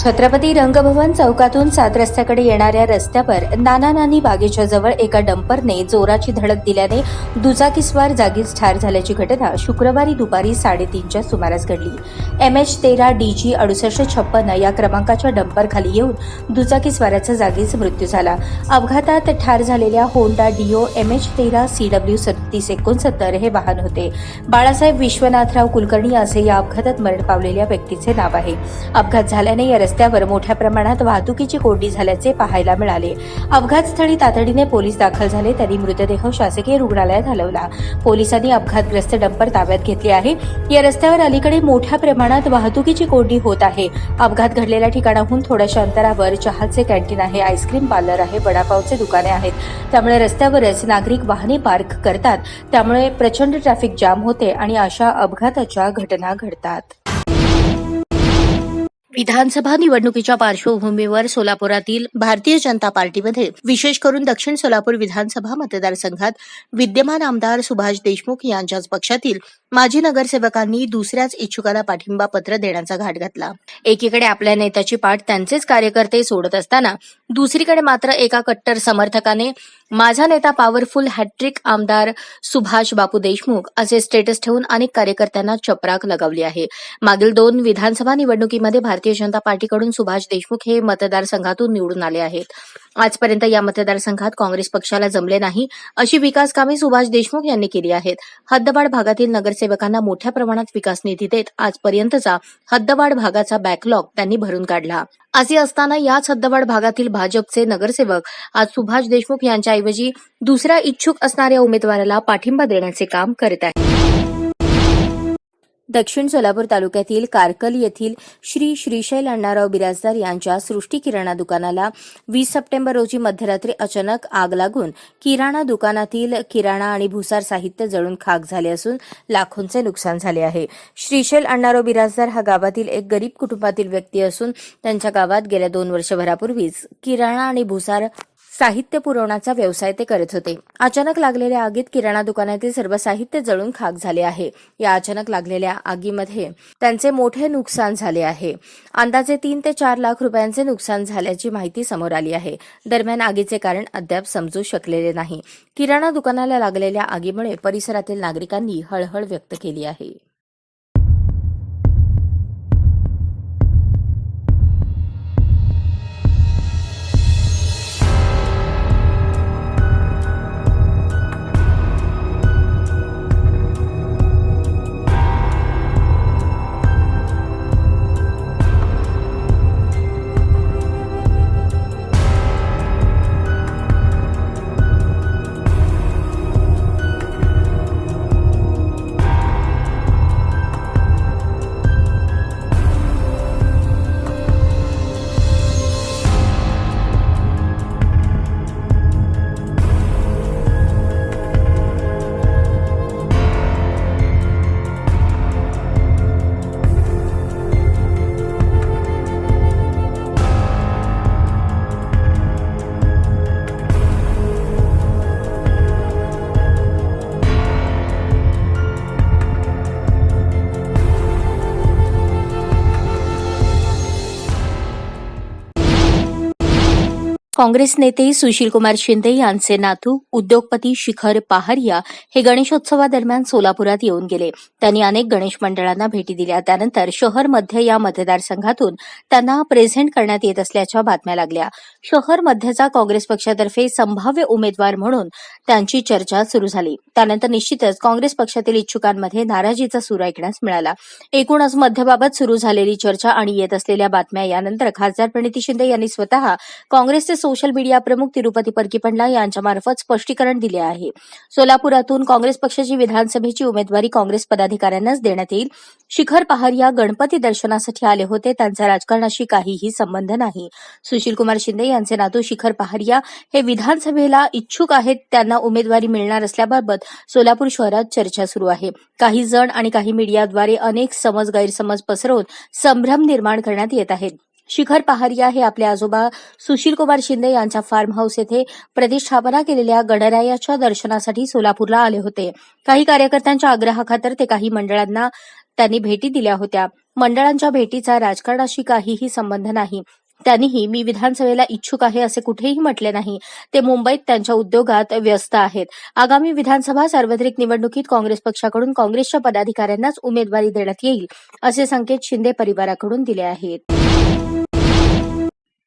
छत्रपती रंगभवन चौकातून सात रस्त्याकडे येणाऱ्या रस्त्यावर नाना नानी बागेच्या जवळ एका डंपरने जोराची धडक दिल्याने दुचाकीस्वार जागीच ठार झाल्याची घटना शुक्रवारी दुपारी साडेतीनच्या सुमारास घडली. एम एच तेरा डी जी अडुसष्ट छप्पन्न या क्रमांकाच्या डंपरखाली येऊन दुचाकीस्वाराचा जागीच मृत्यू झाला. अपघातात ठार झालेल्या होंडा डिओ एम एच तेरा सी डब्ल्यू सत्तीस एकोणसत्तर हे वाहन होते. बाळासाहेब विश्वनाथराव कुलकर्णी असे या अपघातात मरण पावलेल्या व्यक्तीचे नाव आहे. अपघात झाल्याने या रस्त्यावर मोठ्या प्रमाणात वाहतुकीची कोंडी झाल्याचे पाहायला मिळाले. अपघातस्थळी तातडीने पोलीस दाखल झाले त्यांनी मृतदेह शासकीय रुग्णालयात हलवला. पोलिसांनी अपघातग्रस्त डंपर ताब्यात घेतले आहे. या रस्त्यावर अलीकडे मोठ्या प्रमाणात वाहतुकीची कोंडी होत आहे. अपघात घडलेल्या ठिकाणाहून थोड्याशा अंतरावर चहाचे कॅन्टीन आहे आईस्क्रीम पार्लर आहे वडापावचे दुकाने आहेत. त्यामुळे रस्त्यावरच नागरिक वाहने पार्क करतात. त्यामुळे प्रचंड ट्रॅफिक जाम होते आणि अशा अपघाताच्या घटना घडतात. विधानसभा निवडणुकीच्या पार्श्वभूमीवर सोलापुरातील भारतीय जनता पार्टीमध्ये विशेष करून दक्षिण सोलापूर विधानसभा मतदारसंघात विद्यमान आमदार सुभाष देशमुख यांच्याच पक्षातील माजी नगरसेवकांनी दुसऱ्याच इच्छुकाला पाठिंबा पत्र देण्याचा घाट घातला. एकीकडे आपल्या नेत्याची पाठ त्यांचेच कार्यकर्ते सोडत असताना दुसरीकडे मात्र एका कट्टर समर्थकाने माझा नेता पॉवरफुल हॅट्रिक आमदार सुभाष बापू देशमुख असे स्टेटस ठेवून अनेक कार्यकर्त्यांना चपराक लगावली आहे. मागील दोन विधानसभा निवडणुकीमध्ये भारतीय जनता पार्टीकडून सुभाष देशमुख हे मतदारसंघातून निवडून आले आहेत. आजपर्यंत या मतदारसंघात काँग्रेस पक्षाला जमले नाही अशी विकास कामे सुभाष देशमुख यांनी केली आहेत. हद्दवाड भागातील नगरसेवकांना मोठ्या प्रमाणात विकास निधी देत आजपर्यंतचा हद्दवाड भागाचा बॅकलॉग त्यांनी भरून काढला. असे असताना याच हद्दवाड भागातील भाजपचे नगरसेवक आज सुभाष देशमुख यांच्याऐवजी दुसऱ्या इच्छुक असणाऱ्या उमेदवाराला पाठिंबा देण्याचे काम करत आहेत. दक्षिण सोलापूर तालुक्यातील कारकल येथील श्री श्रीशैल अण्णाराव बिराजदार यांच्या सृष्टी किराणा दुकानाला वीस सप्टेंबर रोजी मध्यरात्री अचानक आग लागून किराणा दुकानातील किराणा आणि भुसार साहित्य जळून खाक झाले असून लाखोंचे नुकसान झाले आहे. श्रीशैल अण्णाराव बिराजदार हा गावातील एक गरीब कुटुंबातील व्यक्ती असून त्यांच्या गावात गेल्या दोन वर्षभरापूर्वीच किराणा आणि भुसार साहित्य पुरवण्याचा व्यवसाय ते करत होते. अचानक लागलेल्या आगीत किराणा दुकानातील सर्व साहित्य जळून खाक झाले आहे. या अचानक लागलेल्या आगीमध्ये त्यांचे मोठे नुकसान झाले आहे. अंदाजे तीन ते चार लाख रुपयांचे नुकसान झाल्याची माहिती समोर आली आहे. दरम्यान आगीचे कारण अद्याप समजू शकलेले नाही. किराणा दुकानाला लागलेल्या आगीमुळे परिसरातील नागरिकांनी हळहळ व्यक्त केली आहे. काँग्रेस नेते सुशीलकुमार शिंदे यांचे नातू उद्योगपती शिखर पहारिया हे गणेशोत्सवादरम्यान सोलापुरात येऊन गेले. त्यांनी अनेक गणेश मंडळांना भेटी दिल्या. त्यानंतर शहर मध्य या मतदारसंघातून त्यांना प्रेझेंट करण्यात येत असल्याच्या बातम्या लागल्या. शहर मध्यचा काँग्रेस पक्षातर्फे संभाव्य उमेदवार म्हणून त्यांची चर्चा सुरू झाली. त्यानंतर निश्चितच काँग्रेस पक्षातील इच्छुकांमध्ये नाराजीचा सूर ऐकण्यास मिळाला. एकूणच मध्यबाबत सुरू झालेली चर्चा आणि येत असलेल्या बातम्या यानंतर खासदार प्रणिती शिंदे यांनी स्वतः काँग्रेसचे सोशल मीडिया प्रमुख तिरुपती परकीपंडला यांच्यामार्फत स्पष्टीकरण दिले आहे. सोलापुरातून काँग्रेस पक्षाची विधानसभेची उमेदवारी काँग्रेस पदाधिकाऱ्यांनाच देण्यात येईल. शिखर पहारिया गणपती दर्शनासाठी आले होते. त्यांचा राजकारणाशी काहीही संबंध नाही. सुशीलकुमार शिंदे यांचे नातू शिखर पहारिया हे विधानसभेला इच्छुक आहेत. त्यांना उमेदवारी मिळणार असल्याबाबत सोलापूर शहरात चर्चा सुरू आहे. काही जण आणि काही मीडियाद्वारे अनेक समज गैरसमज पसरवून संभ्रम निर्माण करण्यात येत आहेत. शिखर पहारिया हे आपले आजोबा सुशीलकुमार शिंदे यांच्या फार्म हाऊस येथे प्रतिष्ठापना केलेल्या गणरायाच्या दर्शनासाठी सोलापूरला आले होते. काही कार्यकर्त्यांच्या आग्रहाखातर ते काही मंडळांना त्यांनी भेटी दिल्या होत्या. मंडळांच्या भेटीचा राजकारणाशी काहीही संबंध नाही. त्यांनीही मी विधानसभेला इच्छुक आहे असे कुठेही म्हटले नाही. ते मुंबईत त्यांच्या उद्योगात व्यस्त आहेत. आगामी विधानसभा सार्वत्रिक निवडणुकीत काँग्रेस पक्षाकडून काँग्रेसच्या पदाधिकाऱ्यांनाच उमेदवारी देण्यात येईल असे संकेत शिंदे परिवाराकडून दिले आहेत.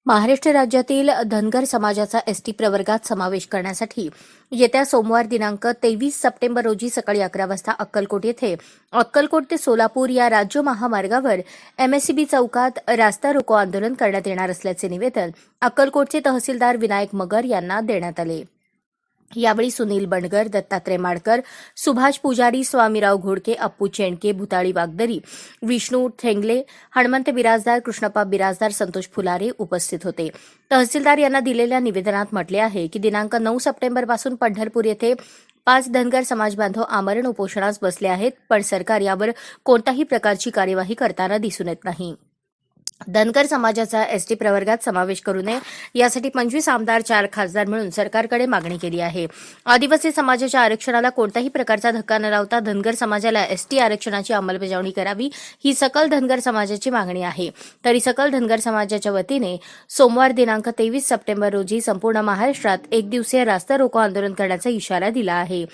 महाराष्ट्र राज्यातील धनगर समाजाचा एसटी प्रवर्गात समावेश करण्यासाठी येत्या सोमवार दिनांक तेवीस सप्टेंबर रोजी सकाळी अकरा वाजता अक्कलकोट येथे अक्कलकोट ते सोलापूर या राज्य महामार्गावर एमएससीबी चौकात रास्ता रोको आंदोलन करण्यात येणार असल्याचे निवेदन अक्कलकोटचे तहसीलदार विनायक मगर यांना देण्यात आले. यावेळी सुनील बंडगर दत्तात्रय माडकर सुभाष पुजारी स्वामीराव घोडके अप्पू चेंडके भूताळी वागदरी विष्णू ठेंगले हनुमंत बिराजदार कृष्णप्पा बिराजदार संतोष फुलारे उपस्थित होते. तहसीलदार यांना दिलेल्या निवेदनात म्हटले आहे की दिनांक नऊ सप्टेंबरपासून पंढरपूर येथे पाच धनगर समाज बांधव आमरण उपोषणास बसले आहेत पण सरकार यावर कोणत्याही प्रकारची कार्यवाही करताना दिसून येत नाही. धनगर समाजाचा एस टी प्रवर्गात समावेश करू नये. यासाठी पंचवीस आमदार चार खासदार मिळून सरकारकडे मागणी केली आहे. आदिवासी समाजाच्या आरक्षणाला कोणताही प्रकारचा धक्का न लावता धनगर समाजाला एसटी आरक्षणाची अंमलबजावणी करावी ही सकल धनगर समाजाची मागणी आहे. तरी सकल धनगर समाजाच्या वतीने सोमवार दिनांक तेवीस सप्टेंबर रोजी संपूर्ण महाराष्ट्रात एक दिवसीय रास्ता रोको आंदोलन करण्याचा इशारा दिला आहे.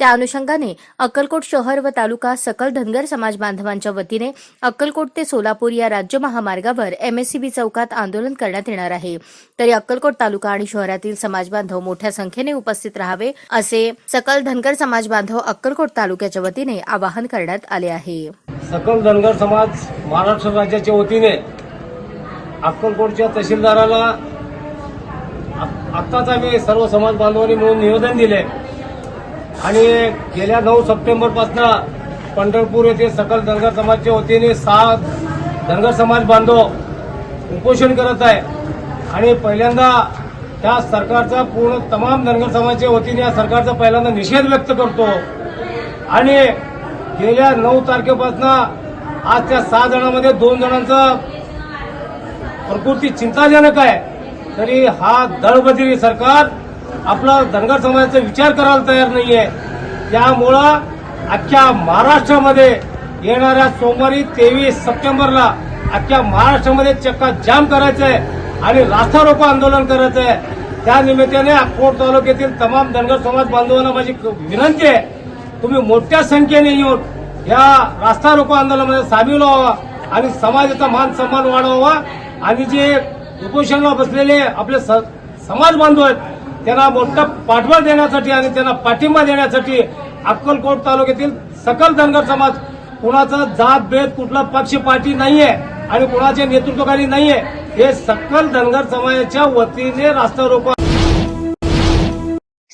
त्या अनुषंगाने अक्कलकोट शहर व तालुका सकल धनगर समाज बांधवांच्या वतीने अक्कलकोट ते सोलापूर या राज्य महामार्गावर एमएससीबी चौकात आंदोलन करण्यात येणार आहे. तरी अक्कलकोट तालुका आणि शहरातील समाज बांधव मोठ्या संख्येने उपस्थित राहावे असे सकल धनगर समाज बांधव अक्कलकोट तालुक्याच्या वतीने आवाहन करण्यात आले आहे. सकल धनगर समाज महाराष्ट्र राज्याच्या वतीने अक्कलकोटच्या तहसीलदाराला आत्ताच आम्ही सर्व समाज बांधवांनी मिळून निवेदन दिले. आणि गेल्या नऊ सप्टेंबरपासून पंढरपूर येथे सकल धनगर समाजच्या वतीने सहा धनगर समाज बांधव उपोषण करत आहे आणि पहिल्यांदा त्या सरकारचा पूर्ण तमाम धनगर समाजच्या वतीने या सरकारचा पहिल्यांदा निषेध व्यक्त करतो. आणि गेल्या नऊ तारखेपासून आज त्या सहा जणांमध्ये दोन जणांचं प्रकृती चिंताजनक आहे. तरी हा दळबदिरी सरकार आपला धनगर समाजाचा विचार करायला तयार नाही आहे त्यामुळं अख्ख्या महाराष्ट्रामध्ये येणाऱ्या सोमवारी तेवीस सप्टेंबरला अख्ख्या महाराष्ट्रामध्ये चक्का जाम आहे आणि रास्ता रोको आंदोलन करायचं त्या निमित्ताने अकोट तालुक्यातील तमाम धनगर समाज बांधवांना माझी विनंती आहे तुम्ही मोठ्या संख्येने येऊन या रास्ता रोको आंदोलनामध्ये सामील व्हावा आणि समाजाचा मान सन्मान वाढवावा. आणि जे उपोषणाला बसलेले आपले स- समाज बांधव आहेत त्यांना मोठा पाठबळ देण्यासाठी आणि त्यांना पाठिंबा देण्यासाठी अक्कलकोट तालुक्यातील सकल धनगर समाज कुणाचा जात भेद कुठला पक्ष पार्टी नाहीये आणि कुणाच्या नेतृत्वकारी नाहीये हे सकल धनगर समाजाच्या वतीने रास्ता रोको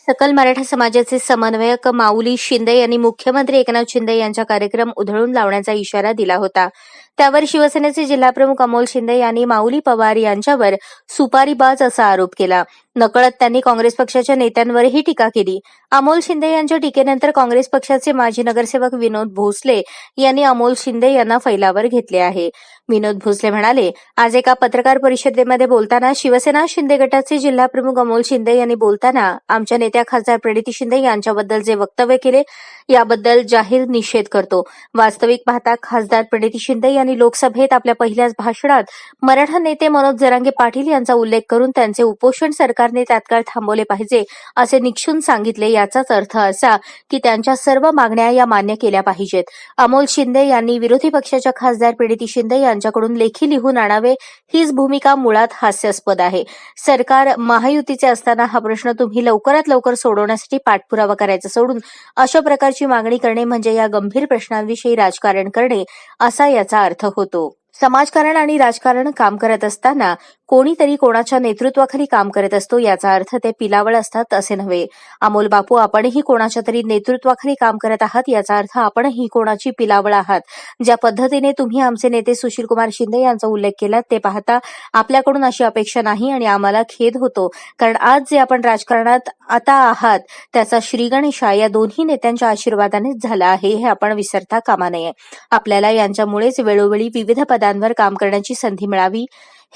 सकल मराठा समाजाचे समन्वयक माऊली शिंदे यांनी मुख्यमंत्री एकनाथ शिंदे यांचा कार्यक्रम उधळून लावण्याचा इशारा दिला होता. त्यावर शिवसेनेचे जिल्हाप्रमुख अमोल शिंदे यांनी माऊली पवार यांच्यावर सुपारीबाज असा आरोप केला. नकळत त्यांनी काँग्रेस पक्षाच्या नेत्यांवरही टीका केली. अमोल शिंदे यांच्या टीकेनंतर काँग्रेस पक्षाचे माजी नगरसेवक विनोद भोसले यांनी अमोल शिंदे यांना फैलावर घेतले आहे. विनोद भोसले म्हणाले आज एका पत्रकार परिषदेमध्ये बोलताना शिवसेना शिंदे गटाचे जिल्हाप्रमुख अमोल शिंदे यांनी बोलताना आमच्या नेत्या खासदार प्रणिती शिंदे यांच्याबद्दल जे वक्तव्य केले याबद्दल जाहीर निषेध करतो. वास्तविक पाहता खासदार प्रणिती शिंदे यांनी लोकसभेत आपल्या पहिल्याच भाषणात मराठा नेते मनोज जरांगे पाटील यांचा उल्लेख करून त्यांचे उपोषण सरकारने तात्काळ थांबवले पाहिजे असे निक्षून सांगितले. याचाच अर्थ असा की त्यांच्या सर्व मागण्या या मान्य केल्या पाहिजेत. अमोल शिंदे यांनी विरोधी पक्षाच्या खासदार प्रणिती शिंदे यांच्याकडून लेखी लिहून आणावे हीच भूमिका मुळात हास्यास्पद आहे. सरकार महायुतीचे असताना हा प्रश्न तुम्ही लवकरात लवकर सोडवण्यासाठी पाठपुरावा करायचा सोडून अशा प्रकारची मागणी करणे म्हणजे या गंभीर प्रश्नांविषयी राजकारण करणे असा याचा अर्थ होतो. समाजकारण आणि राजकारण काम करत असताना कोणीतरी कोणाच्या नेतृत्वाखाली काम करत असतो याचा अर्थ ते पिलावळ असतात असे नव्हे. अमोल बापू आपणही कोणाच्या तरी नेतृत्वाखाली काम करत आहात याचा अर्थ आपणही कोणाची पिलावळ आहात. ज्या पद्धतीने तुम्ही आमचे नेते सुशील कुमार शिंदे यांचा उल्लेख केला ते पाहता आपल्याकडून अशी अपेक्षा नाही आणि आम्हाला खेद होतो. कारण आज जे आपण राजकारणात आता आहात त्याचा श्रीगणेशा या दोन्ही नेत्यांच्या आशीर्वादानेच झाला आहे हे आपण विसरता कामा नये. आपल्याला यांच्यामुळेच वेळोवेळी विविध पदांवर काम करण्याची संधी मिळावी.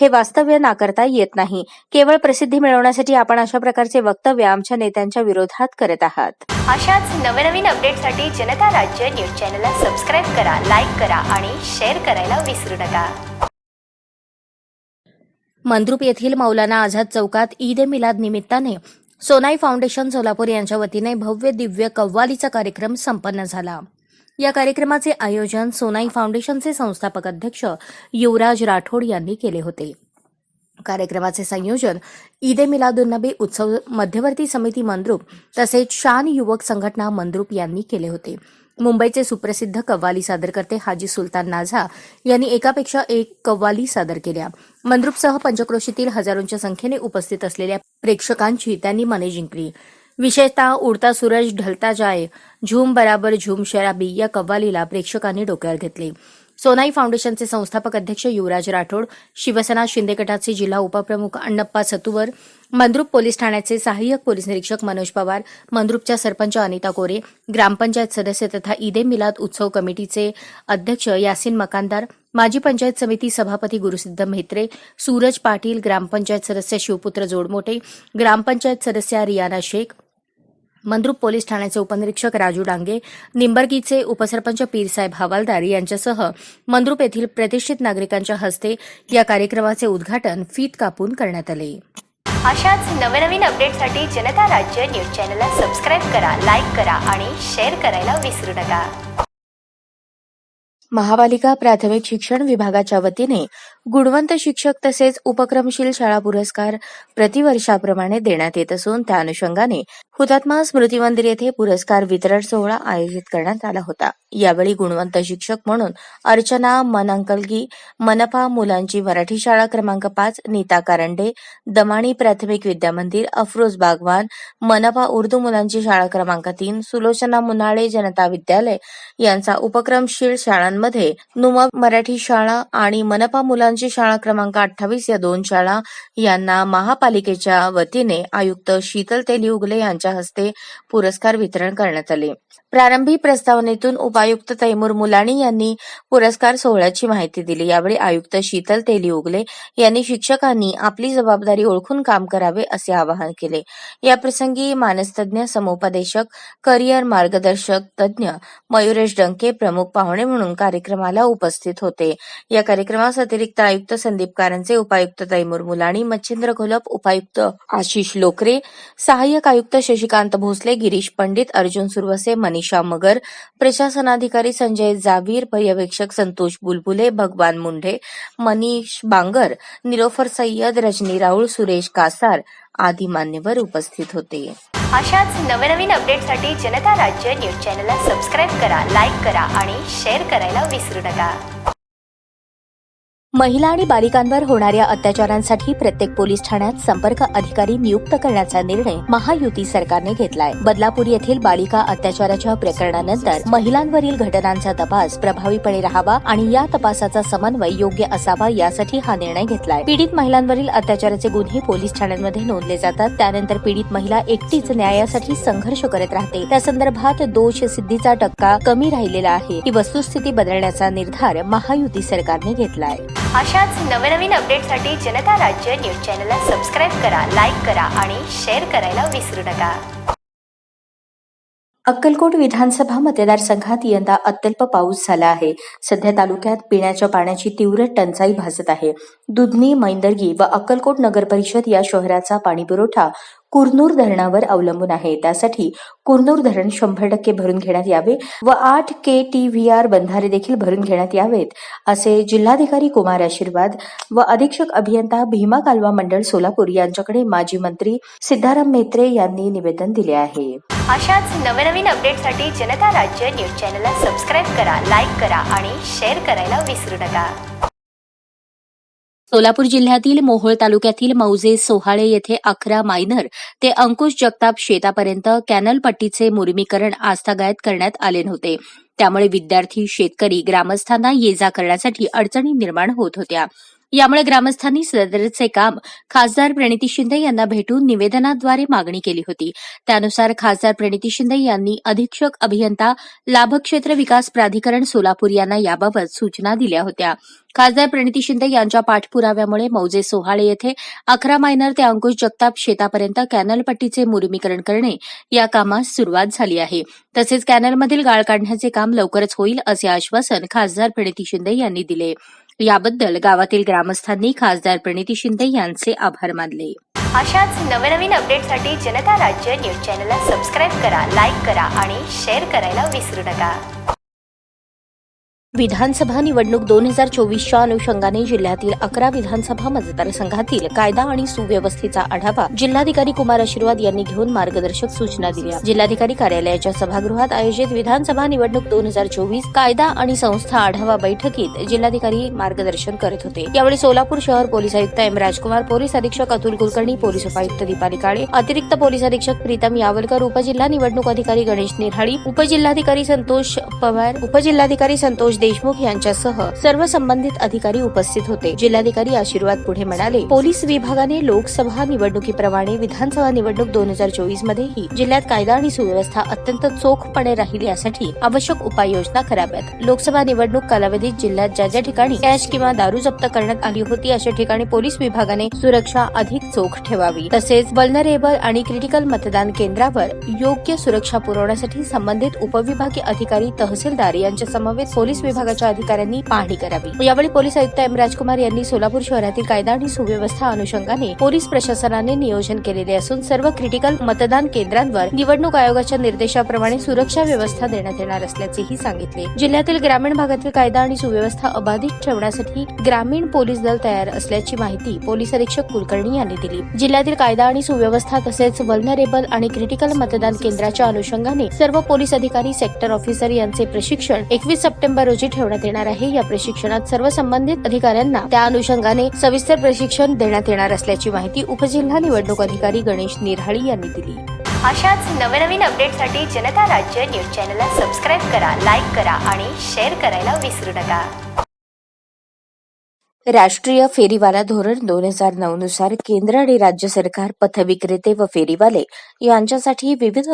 हे वास्तव्य नाकारता येत नाही. केवळ प्रसिद्धी मिळवण्यासाठी आपण अशा प्रकारचे वक्तव्य आमच्या नेत्यांच्या विरोधात करत आहात. अशाच नवनवीन अपडेटसाठी जनता राज्य न्यूज चॅनलला सबस्क्राईब करा लाईक करा आणि शेअर करायला विसरू नका. मंद्रुप येथील मौलाना आझाद चौकात ईद ए मिलाद निमित्ताने सोनाई फाउंडेशन सोलापूर यांच्या वतीने भव्य दिव्य कव्वालीचा कार्यक्रम संपन्न झाला. या कार्यक्रमाचे आयोजन सोनाई फाउंडेशनचे संस्थापक अध्यक्ष युवराज राठोड यांनी केले होते. कार्यक्रमाचे संयोजन ईद ए मिलादुन्नबी उत्सव मध्यवर्ती समिती मंद्रुप तसेच शान युवक संघटना मंद्रुप यांनी केले होते. मुंबईचे सुप्रसिद्ध कव्वाली सादरकर्ते हाजी सुलतान नाझा यांनी एकापेक्षा एक कव्वाली सादर केल्या. मंद्रुपसह पंचक्रोशीतील हजारोंच्या संख्येने उपस्थित असलेल्या प्रेक्षकांची त्यांनी मने जिंकली. विशेषतः उडता सूरज ढलता जाय झूम बराबर झूम शराबी या कव्वालीला प्रेक्षकांनी डोक्यावर घेतले. सोनाई फाउंडेशनचे संस्थापक अध्यक्ष युवराज राठोड शिवसेना शिंदे गटाचे जिल्हा उपप्रमुख अण्णप्पा सतुवर मंद्रुप पोलीस ठाण्याचे सहाय्यक पोलीस निरीक्षक मनोज पवार मंद्रुपच्या सरपंच अनिता कोरे ग्रामपंचायत सदस्य तथा ईदे मिलाद उत्सव कमिटीचे अध्यक्ष यासिन मकानदार माजी पंचायत समिती सभापती गुरुसिद्ध म्हेत्रे सूरज पाटील ग्रामपंचायत सदस्य शिवपुत्र जोडमोटे ग्रामपंचायत सदस्या रियाना शेख मंद्रुप पोलीस ठाण्याचे उपनिरीक्षक राजू डांगे निंबर्गीचे उपसरपंच पीरसाहेब हवालदार यांच्यासह मंद्रुप येथील प्रतिष्ठित नागरिकांच्या हस्ते या कार्यक्रमाचे उद्घाटन फीत कापून करण्यात आले. अशाच नवनवीन अपडेटसाठी जनता राज्य न्यूज चॅनलला सबस्क्राईब करा लाईक करा आणि शेअर करायला विसरू नका. महापालिका प्राथमिक शिक्षण विभागाच्या वतीने गुणवंत शिक्षक तसेच उपक्रमशील शाळा पुरस्कार प्रतिवर्षाप्रमाणे देण्यात येत असून त्या अनुषंगाने हुतात्मा स्मृती मंदिर येथे पुरस्कार वितरण सोहळा आयोजित करण्यात आला होता. यावेळी गुणवंत शिक्षक म्हणून अर्चना मनंकलगी मनपा मुलांची मराठी शाळा क्रमांक पाच नीता कारंडे दमाणी प्राथमिक विद्या मंदिर अफरोज बागवान मनपा उर्दू मुलांची शाळा क्रमांक तीन सुलोचना मुनाळे जनता विद्यालय यांचा उपक्रमशील शाळांमध्ये नुमा मराठी शाळा आणि मनपा मुलांची शाळा क्रमांक अठ्ठावीस या दोन शाळा यांना महापालिकेच्या वतीने आयुक्त शीतल तेली उगले यांच्या हस्ते पुरस्कार वितरण करण्यात आले. प्रारंभी प्रस्तावनेतून उपायुक्त तैमूर मुलाणी यांनी पुरस्कार सोहळ्याची माहिती दिली. यावेळी आयुक्त शीतल तेली उगले यांनी शिक्षकांनी आपली जबाबदारी ओळखून काम करावे असे आवाहन केले. याप्रसंगी मानसतज्ञ समुपदेशक करिअर मार्गदर्शक तज्ज्ञ मयुरेश डंके प्रमुख पाहुणे म्हणून कार्यक्रमाला उपस्थित होते. या कार्यक्रमास अतिरिक्त आयुक्त संदीप कारंजे उपायुक्त तैमूर मुलाणी मच्छिंद्र घोलप उपायुक्त आशिष लोकरे सहाय्यक आयुक्त शशिकांत भोसले गिरीश पंडित अर्जुन सुरवसे मनीषा मगर प्रशासनाधिकारी संजय जावीर पर्यवेक्षक संतोष बुलबुले भगवान मुंढे मनीष बांगर निलोफर सय्यद रजनी राऊळ सुरेश कासार आदी मान्यवर उपस्थित होते. अशाच नवनवीन अपडेटसाठी जनता राज्य न्यूज चॅनलला सबस्क्राईब करा लाईक करा आणि शेअर करायला विसरू नका. महिला आणि बालिकांवर होणाऱ्या अत्याचारांसाठी प्रत्येक पोलीस ठाण्यात संपर्क अधिकारी नियुक्त करण्याचा निर्णय महायुती सरकारने घेतलाय. बदलापूर येथील बालिका अत्याचाराच्या प्रकरणानंतर महिलांवरील घटनांचा तपास प्रभावीपणे राहावा आणि या तपासाचा समन्वय योग्य असावा यासाठी हा निर्णय घेतलाय. पीडित महिलांवरील अत्याचाराचे गुन्हे पोलीस ठाण्यांमध्ये नोंदले जातात. त्यानंतर पीडित महिला एकटीच न्यायासाठी संघर्ष करत राहते. त्या संदर्भात दोष सिद्धीचा टक्का कमी राहिलेला आहे. ही वस्तुस्थिती बदलण्याचा निर्धार महायुती सरकारने घेतलाय. अशाच नवनवीन अपडेटसाठी जनता राज्य न्यूज चॅनलला सबस्क्राईब करा लाईक करा आणि शेअर करायला विसरू नका. अक्कलकोट विधानसभा मतदारसंघात यंदा अत्यल्प पाऊस झाला आहे. सध्या तालुक्यात पिण्याच्या पाण्याची तीव्र टंचाई भासत आहे. दुधनी मैंदर्गी व अक्कलकोट नगर परिषद या शहराचा पाणीपुरवठा कुरनूर धरणावर अवलंबून आहे. त्यासाठी कुरनूर धरण शंभर टक्के भरून घेण्यात यावे व आठ के टी व्ही आर बंधारे देखील भरून घेण्यात यावेत असे जिल्हाधिकारी कुमार आशीर्वाद व अधीक्षक अभियंता भीमा कालवा मंडळ सोलापूर यांच्याकडे माजी मंत्री सिद्धाराम मेत्रे यांनी निवेदन दिले आहे. अशाच नवनवीन अपडेटसाठी जनता राज्य न्यूज चॅनलला सबस्क्राईब करा लाईक करा आणि शेअर करायला विसरू नका. सोलापूर जिल्ह्यातील मोहोळ तालुक्यातील मौजे सोहाळे येथे अकरा मायनर ते अंकुश जगताप शेतापर्यंत कॅनल पट्टीचे मुर्मीकरण आस्थागायत करण्यात आले नव्हते. त्यामुळे विद्यार्थी शेतकरी ग्रामस्थांना ये जा करण्यासाठी अडचणी निर्माण होत होत्या. यामुळे ग्रामस्थांनी सदरचे काम खासदार प्रणिती शिंदे यांना भेटून निवेदनाद्वारे मागणी केली होती. त्यानुसार खासदार प्रणिती शिंदे यांनी अधीक्षक अभियंता लाभक्षेत्र विकास प्राधिकरण सोलापूर यांना याबाबत सूचना दिल्या होत्या. खासदार प्रणिती शिंदे यांच्या पाठपुराव्यामुळे मौजे सोहाळे येथे अकरा मायनर ते अंकुश जगताप शेतापर्यंत कॅनलपट्टीचे मुर्मीकरण करणे या कामास सुरुवात झाली आहे. तसेच कॅनलमधील गाळ काढण्याचे काम लवकरच होईल असे आश्वासन खासदार प्रणिती शिंदे यांनी दिले. याबद्दल गावातील ग्रामस्थांनी खासदार प्रणिती शिंदे यांचे आभार मानले. अशाच नवनवीन अपडेटसाठी जनता राज्य न्यूज चॅनलला सबस्क्राईब करा लाईक करा आणि शेअर करायला विसरू नका. विधानसभा निवडणूक दोन हजार चोवीसच्या अनुषंगाने जिल्ह्यातील अकरा विधानसभा मतदारसंघातील कायदा आणि सुव्यवस्थेचा आढावा जिल्हाधिकारी कुमार आशीर्वाद यांनी घेऊन मार्गदर्शक सूचना दिल्या. जिल्हाधिकारी कार्यालयाच्या सभागृहात आयोजित विधानसभा निवडणूक दोन हजार चोवीस कायदा आणि संस्था आढावा बैठकीत जिल्हाधिकारी मार्गदर्शन करत होते. यावेळी सोलापूर शहर पोलीस आयुक्त एम राजकुमार पोलीस अधीक्षक अतुल कुलकर्णी पोलीस उपायुक्त दीपाली काळे अतिरिक्त पोलीस अधीक्षक प्रीतम यावलकर उपजिल्हा निवडणूक अधिकारी गणेश निरहाळी उपजिल्हाधिकारी संतोष पवार उपजिल्हाधिकारी संतोष देशमुख यांच्यासह सर्व संबंधित अधिकारी उपस्थित होते. जिल्हाधिकारी आशीर्वाद पुढे म्हणाले पोलीस विभागाने लोकसभा निवडणुकीप्रमाणे विधानसभा निवडणूक दोन हजार चोवीस मध्येही जिल्ह्यात कायदा आणि सुव्यवस्था अत्यंत चोखपणे राहील यासाठी आवश्यक उपाययोजना कराव्यात. लोकसभा निवडणूक कालावधीत जिल्ह्यात ज्या ज्या ठिकाणी कॅश किंवा दारू जप्त करण्यात आली होती अशा ठिकाणी पोलीस विभागाने सुरक्षा अधिक चोख ठेवावी. तसेच वल्नरेबल आणि क्रिटिकल मतदान केंद्रावर योग्य सुरक्षा पुरवण्यासाठी संबंधित उपविभागीय अधिकारी तहसीलदार यांच्या समवेत पोलीस विभागाच्या अधिकाऱ्यांनी पाहणी करावी. यावेळी पोलीस आयुक्त एम. राजकुमार यांनी सोलापूर शहरातील कायदा आणि सुव्यवस्था अनुषंगाने पोलीस प्रशासनाने नियोजन केलेले असून सर्व क्रिटिकल मतदान केंद्रांवर निवडणूक आयोगाच्या निर्देशाप्रमाणे सुरक्षा व्यवस्था देण्यात येणार असल्याचेही सांगितले. जिल्ह्यातील ग्रामीण भागातील कायदा आणि सुव्यवस्था अबाधित ठेवण्यासाठी ग्रामीण पोलीस दल तयार असल्याची माहिती पोलीस अधीक्षक कुलकर्णी यांनी दिली. जिल्ह्यातील कायदा आणि सुव्यवस्था तसेच वल्नरेबल आणि क्रिटिकल मतदान केंद्राच्या अनुषंगाने सर्व पोलीस अधिकारी सेक्टर ऑफिसर यांचे प्रशिक्षण एकवीस सप्टेंबर रोजी ठेवण्यात येणार आहे. या प्रशिक्षणात सर्व संबंधित अधिकाऱ्यांना त्या अनुषंगाने सविस्तर प्रशिक्षण देण्यात येणार असल्याची माहिती उपजिल्हा निवडणूक अधिकारी गणेश निरहाळी यांनी दिली. अशाच नवनवीन अपडेटसाठी जनता राज्य न्यूज चॅनलला सबस्क्राईब करा लाईक करा आणि शेअर करायला विसरू नका. राष्ट्रीय फेरीवाला धोरण दोन हजार नऊ नुसार केंद्र आणि राज्य सरकार पथविक्रेते व फेरीवाले यांच्यासाठी विविध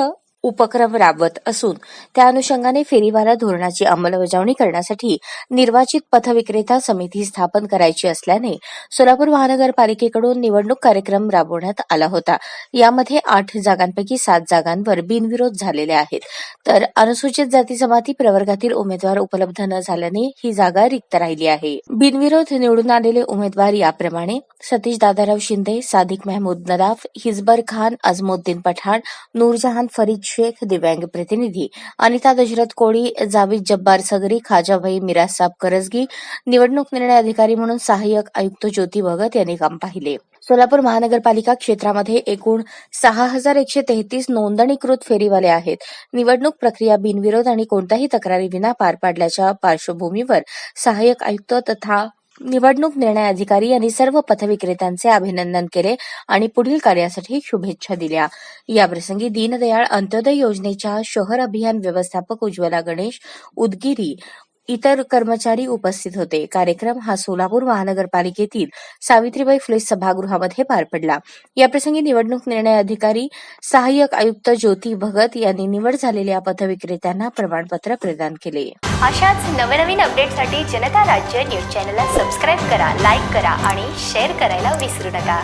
उपक्रम राबवत असून त्या अनुषंगाने फेरीवाला धोरणाची अंमलबजावणी करण्यासाठी निर्वाचित पथविक्रेता समिती स्थापन करायची असल्याने सोलापूर महानगरपालिकेकडून निवडणूक कार्यक्रम राबवण्यात आला होता. यामध्ये आठ जागांपैकी सात जागांवर बिनविरोध झालेले आहेत. तर अनुसूचित जाती जमाती प्रवर्गातील उमेदवार उपलब्ध न झाल्याने ही जागा रिक्त राहिली आहे. बिनविरोध निवडून आलेले उमेदवार याप्रमाणे सतीश दादाराव शिंदे सादिक महमूद नदाफ हिजबर खान अजमुद्दीन पठाण नूरजहान फरीद शेख दिव्यांग प्रतिनिधी अनिता दशरथ कोळी जावेद जब्बार सगरी खाजाभाई मिरासाब करजगी निवडणूक निर्णय अधिकारी म्हणून सहाय्यक आयुक्त ज्योती भगत यांनी काम पाहिले. सोलापूर महानगरपालिका क्षेत्रामध्ये एकूण सहा हजार एकशे तेहतीस नोंदणीकृत फेरीवाले आहेत. निवडणूक प्रक्रिया बिनविरोध आणि कोणत्याही तक्रारी विना पार पाडल्याच्या पार्श्वभूमीवर सहाय्यक आयुक्त तथा निवडणूक निर्णय अधिकारी यांनी सर्व पथविक्रेत्यांचे अभिनंदन केले आणि पुढील कार्यासाठी शुभेच्छा दिल्या. याप्रसंगी दीनदयाळ अंत्योदय योजनेच्या शहर अभियान व्यवस्थापक उज्ज्वला गणेश उदगिरी इतर कर्मचारी उपस्थित होते. कार्यक्रम हा सोलापूर महानगरपालिकेतील सावित्रीबाई फुले सभागृहामध्ये पार पडला. याप्रसंगी निवडणूक निर्णय अधिकारी सहाय्यक आयुक्त ज्योती भगत यांनी निवड झालेल्या पथविक्रेत्यांना प्रमाणपत्र प्रदान केले. अशाच नवनवीन अपडेटसाठी जनता राज्य न्यूज चॅनलला सबस्क्राईब करा लाईक करा आणि शेअर करायला विसरू नका.